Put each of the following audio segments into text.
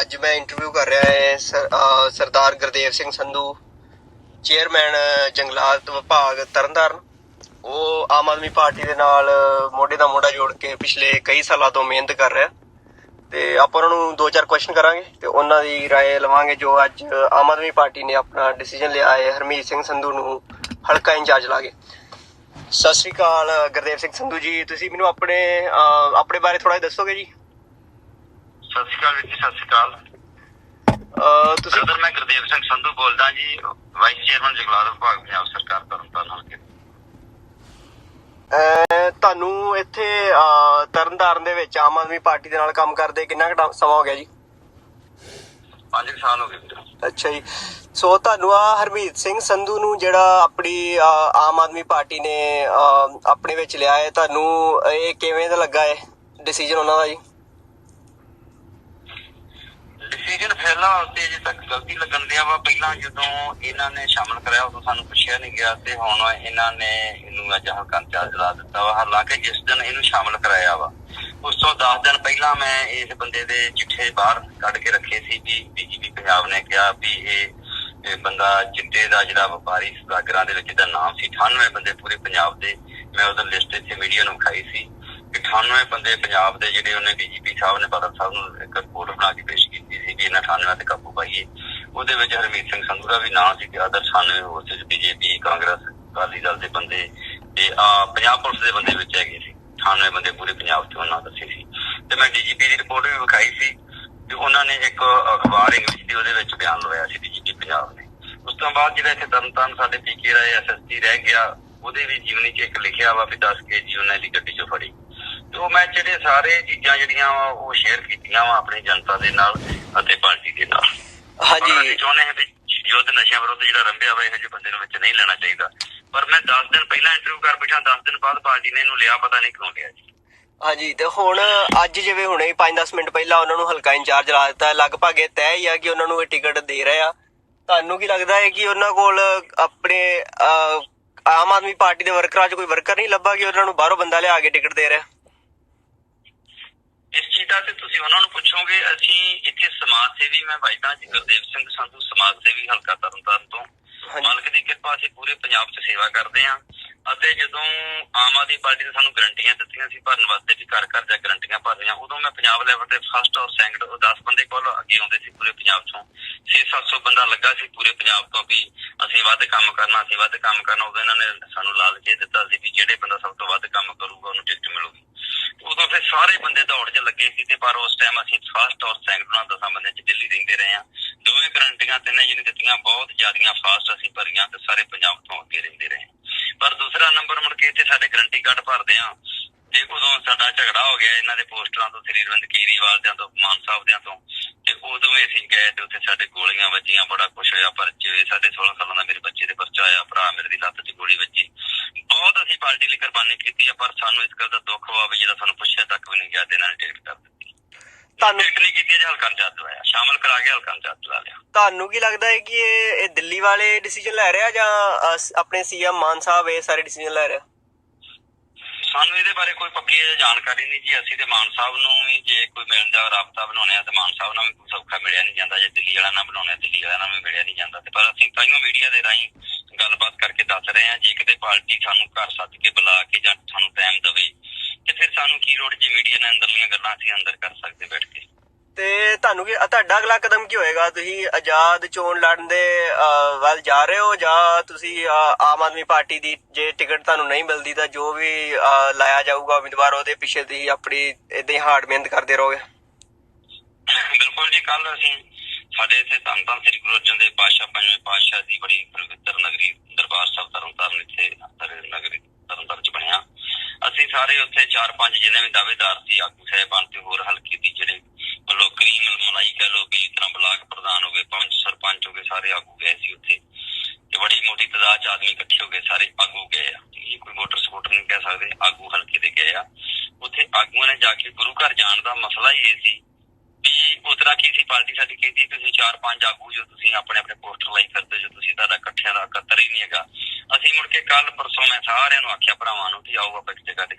ਅੱਜ ਮੈਂ ਇੰਟਰਵਿਊ ਕਰ ਰਿਹਾ ਹਾਂ ਸਰ- ਅਹ ਸਰਦਾਰ ਗੁਰਦੇਵ ਸਿੰਘ ਸੰਧੂ ਚੇਅਰਮੈਨ ਜੰਗਲਾਤ ਵਿਭਾਗ ਤਰਨਤਾਰਨ ਉਹ ਆਮ ਆਦਮੀ ਪਾਰਟੀ ਦੇ ਨਾਲ ਮੋਢੇ ਦਾ ਮੋਢਾ ਜੋੜ ਕੇ ਪਿਛਲੇ ਕਈ ਸਾਲਾਂ ਤੋਂ ਮਿਹਨਤ ਕਰ ਰਿਹਾ ਤੇ ਆਪਾਂ ਉਹਨਾਂ ਨੂੰ ਦੋ ਚਾਰ ਕੁਐਸਚਨ ਕਰਾਂਗੇ ਤੇ ਉਹਨਾਂ ਦੀ رائے ਲਵਾਂਗੇ ਜੋ ਅੱਜ ਆਮ ਆਦਮੀ ਪਾਰਟੀ ਨੇ ਆਪਣਾ ਡਿਸੀਜਨ ਲਿਆ ਹੈ ਹਰਮੀਤ ਸਿੰਘ ਸੰਧੂ ਨੂੰ ਹਲਕਾ ਇੰਚਾਰਜ ਲਾ ਕੇ ਸਤਿ ਸ਼੍ਰੀ ਅਕਾਲ ਗੁਰਦੇਵ ਸਿੰਘ ਸੰਧੂ ਜੀ ਤੁਸੀਂ ਮੈਨੂੰ ਆਪਣੇ ਅਹ, ਆਪਣੇ ਬਾਰੇ ਥੋੜਾ ਜਿਹਾ ਦੱਸੋਗੇ ਜੀ ਸਤਿ ਸ਼੍ਰੀ ਅਕਾਲ ਵੀਰ ਜੀ ਸਤਿ ਸ਼੍ਰੀ ਅਕਾਲ। ਅਹ, ਤੁਸੀਂ ਬ੍ਰਦਰ ਮੈਂ ਗੁਰਦੇਵ ਸਿੰਘ ਸੰਧੂ ਬੋਲਦਾ ਜੀ ਵਾਈਸ ਚੇਅਰਮੈਨ ਜਗਲਾਤ ਵਿਭਾਗ ਪੰਜਾਬ ਸਰਕਾਰ ਤਰਨਤਾਰਨ ਹਲਕੇ। ਅਹ, ਤੁਹਾਨੂੰ ਇੱਥੇ ਅਹ, ਤਰਨਤਾਰਨ ਦੇ ਵਿੱਚ ਆਮ ਆਦਮੀ ਪਾਰਟੀ ਦੇ ਨਾਲ ਕੰਮ ਕਰਦੇ ਕਿੰਨਾ ਕੁ ਟਾ- ਸਮਾਂ ਹੋ ਗਿਆ ਜੀ? 5 ਸਾਲ ਹੋ ਗਏ ਵੀਰ। ਅੱਛਾ ਜੀ। ਸੋ ਤੁਹਾਨੂੰ ਆ ਹਰਮੀਤ ਸਿੰਘ ਸੰਧੂ ਨੂੰ ਜਿਹੜਾ ਆਪਣੀ ਅਹ, ਆਮ ਆਦਮੀ ਪਾਰਟੀ ਨੇ ਅਹ, ਆਪਣੇ ਵਿੱਚ ਲਿਆ ਹੈ ਤੁਹਾਨੂੰ ਇਹ ਕਿਵੇਂ ਦਾ ਲੱਗਾ ਹੈ ਡਿਸੀਜਨ ਉਹਨਾਂ ਦਾ ਜੀ? ਡਿਸੀਜਨ ਫਿਲਹਾਲ ਤੇ ਅਜੇ ਤੱਕ ਗਲਤੀ ਲੱਗਣ ਦਿਆ ਵਾ। ਪਹਿਲਾਂ ਜਦੋਂ ਇਹਨਾਂ ਨੇ ਸ਼ਾਮਲ ਕਰਾਇਆ, ਉਦੋਂ ਸਾਨੂੰ ਪੁੱਛਿਆ ਨਹੀਂ ਗਿਆ ਤੇ ਹੁਣ ਇਹਨਾਂ ਨੇ ਇਹਨੂੰ ਅੱਜ ਹਲਕਾ ਚਾਰਜ ਲਾ ਦਿੱਤਾ ਵਾ। ਹਾਲਾਂਕਿ ਜਿਸ ਦਿਨ ਇਹਨੂੰ ਸ਼ਾਮਲ ਕਰਾਇਆ ਵਾ, ਉਸ ਤੋਂ 10 ਦਿਨ ਪਹਿਲਾਂ ਮੈਂ ਇਸ ਬੰਦੇ ਦੇ ਚਿੱਠੇ ਬਾਹਰ ਕੱਢ ਕੇ ਰੱਖੇ ਸੀ ਵੀ ਬੀਜੇਪੀ ਪੰਜਾਬ ਨੇ ਕਿਹਾ ਵੀ ਇਹ ਇਹ ਬੰਦਾ ਚਿੱਟੇ ਦਾ ਜਿਹੜਾ ਵਪਾਰੀ ਸਦਾਗਰਾਂ ਦੇ ਵਿੱਚ ਇਹਦਾ ਨਾਮ ਸੀ। 98 ਬੰਦੇ ਪੂਰੇ ਪੰਜਾਬ ਦੇ। ਮੈਂ ਉਹਦਾ ਲਿਸਟ ਇੱਥੇ ਮੀਡੀਆ ਨੂੰ ਖਾਈ ਸੀ। 98 ਬੰਦੇ ਪੰਜਾਬ ਦੇ ਜਿਹੜੇ ਉਹਨੇ ਡੀਜੀਪੀ ਸਾਹਿਬ ਨੇ ਬਾਦਲ ਸਾਹਿਬ ਨੂੰ ਇੱਕ ਰਿਪੋਰਟ ਬਣਾ ਕੇ ਪੇਸ਼ ਕੀਤੀ ਸੀ ਕਿ ਇਹਨਾਂ 98 ਤੇ ਕਾਬੂ ਪਾਈਏ। ਉਹਦੇ ਵਿੱਚ ਹਰਮੀਤ ਸਿੰਘ ਸੰਧੂ ਦਾ ਵੀ ਨਾਮ ਸੀ ਤੇ ਅਦਰ 98 ਹੋਰ ਸੀ। ਬੀਜੇਪੀ ਕਾਂਗਰਸ, ਅਕਾਲੀ ਦਲ ਦੇ ਬੰਦੇ ਤੇ, ਆ, ਪੰਜਾਬ ਪੁਲਿਸ ਦੇ ਬੰਦੇ ਵਿੱਚ ਹੈਗੇ ਸੀ। 98 ਬੰਦੇ ਪੂਰੇ ਪੰਜਾਬ ਤੋਂ ਉਹਨਾਂ ਦੱਸੇ ਸੀ। ਤੇ ਮੈਂ ਡੀਜੀਪੀ ਦੀ ਰਿਪੋਰਟ ਵੀ ਵਿਖਾਈ ਸੀ ਤੇ ਉਹਨਾਂ ਨੇ ਇੱਕ ਅਖਬਾਰ ਇੰਗਲਿਸ਼ ਦੀ ਉਹਦੇ ਵਿੱਚ ਬਿਆਨ ਲਵਾਇਆ ਸੀ ਡੀਜੀਪੀ ਪੰਜਾਬ ਨੇ। ਉਸ ਤੋਂ ਬਾਅਦ ਜਿਹੜਾ ਇੱਥੇ ਤਰਨਤਾਰਨ ਸਾਡੇ ਪੀਕੇ ਰਾਏ ਐਸਐਸਟੀ ਰਹਿ ਗਿਆ, ਉਹਦੇ ਵੀ ਜੀਵਨੀ 'ਚ ਇੱਕ ਲਿਖਿਆ ਵਾ ਵੀ 10 ਕੇਜੀ ਉਹਨਾਂ ਦੀ ਗੱਡੀ 'ਚੋਂ ਫੜੀ। ਉਹ ਮੈਂ ਜਿਹੜੇ ਸਾਰੇ ਚੀਜ਼ਾਂ ਜਿਹੜੀਆਂ ਵਾ ਉਹ ਸ਼ੇਅਰ ਕੀਤੀਆਂ ਵਾ ਆਪਣੀ ਜਨਤਾ ਦੇ ਨਾਲ ਅਤੇ ਪਾਰਟੀ ਦੇ ਨਾਲ। ਹਾਂਜੀ। ਚਾਹੁੰਦੇ ਹਾਂ ਵੀ ਯੁੱਧ ਨਸ਼ਿਆਂ ਵਿਰੁੱਧ ਜਿਹੜਾ ਰੰਭਿਆ ਵਾ ਇਹੋ ਜਿਹੇ ਬੰਦੇ ਨੂੰ ਵਿੱਚ ਨਹੀਂ ਲੈਣਾ ਚਾਹੀਦਾ। ਪਰ ਮੈਂ 10 ਦਿਨ ਪਹਿਲਾਂ ਇੰਟਰਵਿਊ ਕਰ ਬੈਠਾ 10 ਦਿਨ ਬਾਅਦ ਪਾਰਟੀ ਨੇ ਇਹਨੂੰ ਲਿਆ ਪਤਾ ਨਹੀਂ ਕਿਉਂ ਲਿਆ ਜੀ। ਹਾਂਜੀ ਤੇ ਹੁਣ ਅੱਜ ਜਿਵੇਂ ਹੁਣੇ ਹੀ 5-10 ਮਿੰਟ ਪਹਿਲਾਂ ਉਹਨਾਂ ਨੂੰ ਹਲਕਾ ਇੰਚਾਰਜ ਲਾ ਦਿੱਤਾ ਹੈ, ਲਗਭਗ ਇਹ ਤੈਅ ਹੀ ਆ ਕਿ ਉਹਨਾਂ ਨੂੰ ਇਹ ਟਿਕਟ ਦੇ ਰਹੇ ਆ। ਤੁਹਾਨੂੰ ਕੀ ਲੱਗਦਾ ਹੈ ਕਿ ਉਹਨਾਂ ਕੋਲ ਆਪਣੇ ਆਮ ਆਦਮੀ ਪਾਰਟੀ ਦੇ ਵਰਕਰਾਂ 'ਚ ਕੋਈ ਵਰਕਰ ਨਹੀਂ ਲੱਭਾ ਕਿ ਉਹਨਾਂ ਨੂੰ ਬਾਹਰੋਂ ਬੰਦਾ ਲਿਆ ਕੇ ਟਿਕਟ ਦੇ ਰਿਹਾ? ਇਸ ਚੀਜ਼ ਦਾ ਤੇ ਤੁਸੀਂ ਉਹਨਾਂ ਨੂੰ ਪੁੱਛੋਗੇ ਅਸੀਂ ਇੱਥੇ ਸਮਾਜ ਸੇਵੀ ਮੈਂ ਭਾਈਦਾ ਜੀ ਗੁਰਦੇਵ ਸਿੰਘ ਸੰਧੂ ਸਮਾਜ ਸੇਵੀ ਹਲਕਾ ਤਰਨਤਾਰਨ ਤੋਂ। ਮਾਲਕ ਦੀ ਕਿਰਪਾ ਅਸੀਂ ਪੂਰੇ ਪੰਜਾਬ 'ਚ ਸੇਵਾ ਕਰਦੇ ਹਾਂ। ਅਤੇ ਜਦੋਂ ਆਮ ਆਦਮੀ ਪਾਰਟੀ ਨੇ ਸਾਨੂੰ ਗਰੰਟੀਆਂ ਦਿੱਤੀਆਂ ਸੀ ਭਰਨ ਵਾਸਤੇ ਵੀ ਘਰ ਘਰ ਜਾ ਗਰੰਟੀਆਂ ਭਰਨੀਆਂ ਉਦੋਂ ਮੈਂ ਪੰਜਾਬ ਲੈਵਲ ਤੇ ਫਸਟ ਔਰ ਸੈਕੰਡ ਉਹ 10 ਬੰਦੇ ਕੋਲ ਅੱਗੇ ਆਉਂਦੇ ਸੀ ਪੂਰੇ ਪੰਜਾਬ 'ਚੋਂ। 6-700 ਬੰਦਾ ਲੱਗਾ ਸੀ ਪੂਰੇ ਪੰਜਾਬ ਤੋਂ ਵੀ ਅਸੀਂ ਵੱਧ ਕੰਮ ਕਰਨਾ ਅਸੀਂ ਵੱਧ ਕੰਮ ਕਰਨਾ ਉਦੋਂ ਇਹਨਾਂ ਨੇ ਸਾਨੂੰ ਲਾਲਚ ਦਿੱਤਾ ਸੀ ਵੀ ਜਿਹੜੇ ਬੰਦਾ ਸਭ ਤੋਂ ਵੱਧ ਕੰਮ ਕਰੂਗਾ ਉਹਨੂੰ ਟਿਕਟ ਸਾਰੇ ਬੰਦੇ ਦੌੜ 'ਚ ਲੱਗੇ ਸੀ ਤੇ ਪਰ ਉਸ ਟਾਈਮ ਅਸੀਂ ਫਸਟ ਔਰ ਸੈਕੰਡ ਦਸਾਂ ਬੰਦੇ 'ਚ ਦਿੱਲੀ ਰਹਿੰਦੇ ਰਹੇ ਹਾਂ। ਦੋਵੇਂ ਗਰੰਟੀਆਂ ਤਿੰਨੇ ਜਿਹਨੇ ਬਹੁਤ ਜ਼ਿਆਦੀਆਂ ਫਾਸਟ ਅਸੀਂ ਭਰੀਆਂ ਤੇ ਸਾਰੇ ਪੰਜਾਬ ਤੋਂ ਅੱਗੇ ਰਹਿੰਦੇ ਰਹੇ ਪਰ ਦੂਸਰਾ ਨੰਬਰ ਮੁੜ ਕੇ ਇੱਥੇ ਸਾਡੇ ਗਰੰਟੀ ਕਾਰਡ ਭਰਦੇ ਆ ਤੇ ਉਦੋਂ ਸਾਡਾ ਝਗੜਾ ਹੋ ਗਿਆ ਇਹਨਾਂ ਦੇ ਪੋਸਟਰਾਂ ਤੋਂ, ਸ੍ਰੀ ਅਰਵਿੰਦ ਕੇਜਰੀਵਾਲ ਦਿਆਂ ਤੋਂ, ਮਾਨ ਸਾਹਿਬ ਦਿਆਂ ਤੋਂ ਤੇ ਉਦੋਂ ਵੀ ਅਸੀਂ ਗਏ ਤੇ ਉੱਥੇ ਸਾਡੇ ਗੋਲੀਆਂ ਵੱਜੀਆਂ, ਬੜਾ ਕੁਛ ਹੋਇਆ, ਪਰਚੇ ਹੋਏ, ਸਾਡੇ 16 ਸਾਲਾਂ ਦਾ ਮੇਰੇ ਬੱਚੇ ਦੇ ਪਰਚਾ ਆਇਆ, ਭਰਾ ਮੇਰੇ ਦੀ ਲੱਤ 'ਚ ਗੋਲੀ ਵੱਜੀ। ਬਹੁਤ ਅਸੀਂ ਪਾਰਟੀ ਲਈ ਕੁਰਬਾਨੀ ਕੀਤੀ ਆ ਪਰ ਸਾਨੂੰ ਇਸ ਗੱਲ ਦਾ ਦੁੱਖ ਵਾ ਵੀ ਜਿਹੜਾ ਸਾਨੂੰ ਪੁੱਛਿਆ ਤੱਕ ਵੀ ਨਹੀਂ ਗਿਆ ਤੇ ਇਹਨਾਂ ਨੇ ਟਿਕਟ ਕਰ ਦਿੱਤੀ ਤੁਹਾਨੂੰ ਟਿਕਟ ਨਹੀਂ ਕੀਤੀ ਜੇ ਹਲਕਾ ਚਾਰਜ ਲਵਾਇਆ ਸ਼ਾਮਲ ਕਰਾ ਕੇ ਹਲਕਾ ਚਾਰਜ ਲਾ ਲਿਆ। ਤੁਹਾਨੂੰ ਕੀ ਲੱਗਦਾ ਹੈ ਕਿ ਇਹ ਇਹ ਦਿੱਲੀ ਵਾਲੇ ਡਿਸੀਜਨ ਲੈ ਰਿਹਾ ਜਾਂ ਆਪਣੇ ਸੀਐਮ ਮਾਨ ਸਾਹਿਬ ਇਹ ਸਾਰੇ ਡਿਸੀਜਨ ਲੈ ਰਿਹਾ? ਸਾਨੂੰ ਇਹਦੇ ਬਾਰੇ ਕੋਈ ਪੱਕੀ ਜਾਣਕਾਰੀ ਨਹੀਂ ਜੀ। ਅਸੀਂ ਤੇ ਮਾਨ ਸਾਹਿਬ ਨੂੰ ਵੀ ਜੇ ਕੋਈ ਮਿਲਣ ਦਾ ਰਾਬਤਾ ਬਣਾਉਣੇ ਆ ਤੇ ਮਾਨ ਸਾਹਿਬ ਨਾਲ ਵੀ ਕੋਈ ਸੌਖਾ ਮਿਲਿਆ ਨਹੀਂ ਜਾਂਦਾ। ਜੇ ਦਿੱਲੀ ਵਾਲਾ ਨਾਲ ਬਣਾਉਣੇ ਦਿੱਲੀ ਵਾਲਾ ਨਾਲ ਵੀ ਮਿਲਿਆ ਨਹੀਂ ਜਾਂਦਾ। ਤੇ ਪਰ ਅਸੀਂ ਤਾਈਓ ਮੀਡੀਆ ਦੇ ਰਾਹੀਂ ਗੱਲਬਾਤ ਕਰਕੇ ਦੱਸ ਰਹੇ ਹਾਂ ਜੇ ਕਿਤੇ ਪਾਰਟੀ ਸਾਨੂੰ ਘਰ ਸੱਦ ਕੇ ਬੁਲਾ ਕੇ ਜਾਂ ਸਾਨੂੰ ਟਾਈਮ ਦੇਵੇ ਤੇ ਫਿਰ ਸਾਨੂੰ ਕੀ ਲੋੜ ਜੇ ਮੀਡੀਆ ਨੇ ਅੰਦਰਲੀਆਂ ਗੱਲਾਂ ਅਸੀਂ ਅੰਦਰ ਕਰ ਸਕਦੇ ਬੈਠ ਕੇ? ਤੇ ਤੁਹਾਨੂੰ ਕੀ ਤੁਹਾਡਾ ਅਗਲਾ ਕਦਮ ਕੀ ਹੋਏਗਾ? ਤੁਸੀਂ ਆਜ਼ਾਦ ਚੋਣ ਲੜਨ ਦੇ ਵੱਲ ਜਾ ਰਹੇ ਹੋ ਜਾਂ ਤੁਸੀਂ ਆਮ ਆਦਮੀ ਪਾਰਟੀ ਦੀ ਜੇ ਟਿਕਟ ਤੁਹਾਨੂੰ ਨਹੀਂ ਮਿਲਦੀ ਤਾਂ ਜੋ ਵੀ ਲਾਇਆ ਜਾਊਗਾ ਉਮੀਦਵਾਰ ਉਹਦੇ ਪਿੱਛੇ ਤੁਸੀਂ ਆਪਣੀ ਇਦਾਂ ਹੀ ਹਾਰਡ ਮਿਹਨਤ ਕਰਦੇ ਰਹੋਗੇ? ਬਿਲਕੁਲ ਜੀ ਕੱਲ ਅਸੀਂ ਸਾਡੇ ਇੱਥੇ ਧੰਨ ਸ੍ਰੀ ਗੁਰੂ ਅਰਜਨ ਦੇਵ ਪਾਤਸ਼ਾਹ ਪੰਜਵੇਂ ਪਾਤਸ਼ਾਹ ਦੀ ਬੜੀ ਪਵਿੱਤਰ ਨਗਰੀ ਦਰਬਾਰ ਸਾਹਿਬ ਤਰਨਤਾਰਨ ਇੱਥੇ ਤਰ- ਨਗਰੀ ਤਰਨਤਾਰਨ ਚ ਬਣਿਆ ਅਸੀਂ ਸਾਰੇ ਉੱਥੇ ਚਾਰ ਪੰਜ ਜਿਹਨੇ ਵੀ ਦਾਅਵੇਦਾਰ ਸੀ, ਆਗੂ ਸਾਹਿਬਾਨ ਤੇ ਹੋਰ ਹਲਕੇ ਦੀ ਜਿਹੜੇ ਮਤਲਬ ਕਰੀਮ ਮਲਾਈ ਕਹਿ ਲੋ ਵੀ ਤਰ੍ਹਾਂ ਬਲਾਕ ਪ੍ਰਧਾਨ ਹੋ ਗਏ, ਪੰਜ ਸਰਪੰਚ ਹੋ ਗਏ, ਸਾਰੇ ਆਗੂ ਗਏ ਸੀ ਉੱਥੇ। ਤੇ ਬੜੀ ਮੋਟੀ ਤਾਦਾਦ ਚ ਆਦਮੀ ਇਕੱਠੇ ਹੋ ਗਏ, ਸਾਰੇ ਆਗੂ ਗਏ ਆ। ਇਹ ਕੋਈ ਵੋਟਰ ਸਪੋਰਟਰ ਨਹੀਂ ਕਹਿ ਸਕਦੇ, ਆਗੂ ਹਲਕੇ ਦੇ ਗਏ ਆ। ਉੱਥੇ ਆਗੂਆਂ ਨੇ ਜਾ ਕੇ ਗੁਰੂ ਘਰ ਜਾਣ ਦਾ ਮਸਲਾ ਹੀ ਇਹ ਸੀ ਵੀ ਉਤਰਾ ਕੀ ਸੀ, ਪਾਰਟੀ ਸਾਡੀ ਕਹਿੰਦੀ ਤੁਸੀਂ ਚਾਰ ਪੰਜ ਆਗੂ ਜੋ ਤੁਸੀਂ ਆਪਣੇ ਆਪਣੇ ਪੋਸਟਰ ਲਾਈ ਕਰਦੇ ਜੋ ਤੁਸੀਂ ਤੁਹਾਡਾ ਇਕੱਠਿਆਂ ਦਾ ਇਕੱਤਰ ਹੀ ਨਹੀਂ ਹੈਗਾ। ਅਸੀਂ ਮੁੜ ਕੇ ਕੱਲ ਪਰਸੋਂ ਮੈਂ ਸਾਰਿਆਂ ਨੂੰ ਆਖਿਆ ਭਰਾਵਾਂ ਨੂੰ ਕਿ ਆਓ ਆਪਾਂ ਇੱਕ ਜਗ੍ਹਾ ਤੇ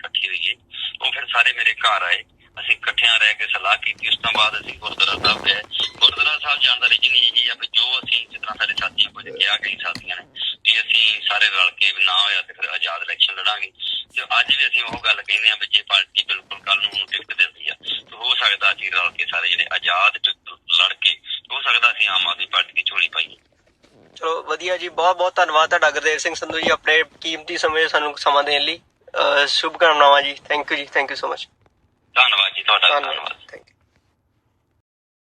ਸਾਰੇ ਮੇਰੇ ਘਰ ਆਏ। ਅਸੀਂ ਇਕੱਠਿਆਂ ਰਹਿ ਕੇ ਸਲਾਹ ਕੀਤੀ। ਉਸ ਤੋਂ ਬਾਅਦ ਅਸੀਂ ਗੁਰਦੁਆਰਾ ਸਾਹਿਬ ਗਏ। ਗੁਰਦੁਆਰਾ ਸਾਹਿਬ ਜਾਣ ਦਾ ਰੀਜਨ ਇਹ ਹੈ ਕਿ ਜੋ ਅਸੀਂ ਜਿਸ ਤਰ੍ਹਾਂ ਸਾਡੇ ਸਾਥੀਆਂ ਕੋਲ ਕਿਹਾ ਗਈ ਸਾਥੀਆਂ ਨੇ ਕਿ ਅਸੀਂ ਸਾਰੇ ਰਲ ਕੇ ਨਾ ਹੋਇਆ ਤੇ ਫਿਰ ਆਜ਼ਾਦ ਇਲੈਕਸ਼ਨ ਲੜਾਂਗੇ। ਤੇ ਅੱਜ ਵੀ ਅਸੀਂ ਉਹ ਗੱਲ ਕਹਿੰਦੇ ਆ ਵੀ ਜੇ ਪਾਰਟੀ ਬਿਲਕੁਲ ਕੱਲ ਨੂੰ ਟਿਕਟ ਦਿੰਦੀ ਆ, ਤੇ ਹੋ ਸਕਦਾ ਅਸੀਂ ਰਲ ਕੇ ਸਾਰੇ ਜਿਹੜੇ ਆਜ਼ਾਦ ਲੜ ਕੇ, ਹੋ ਸਕਦਾ ਅਸੀਂ ਆਮ ਆਦਮੀ ਪਾਰਟੀ ਦੀ ਝੋਲੀ ਪਾਈਏ। ਚਲੋ, ਵਧੀਆ ਜੀ। ਬਹੁਤ ਬਹੁਤ ਧੰਨਵਾਦ ਤੁਹਾਡਾ ਗੁਰਦੇਵ ਸਿੰਘ ਸੰਧੂ ਜੀ ਆਪਣੇ ਕੀਮਤੀ ਸਮੇਂ ਸਾਨੂੰ ਸਮਾਂ ਦੇਣ ਲਈ। ਅਹ ਸ਼ੁਭ ਕਾਮਨਾਵਾਂ ਜੀ। ਥੈਂਕ ਯੂ ਜੀ ਥੈਂਕ ਯੂ ਸੋ ਮਚ ਧੰਨਵਾਦ ਜੀ ਤੁਹਾਡਾ ਧੰਨਵਾਦ ਥੈਂਕ ਯੂ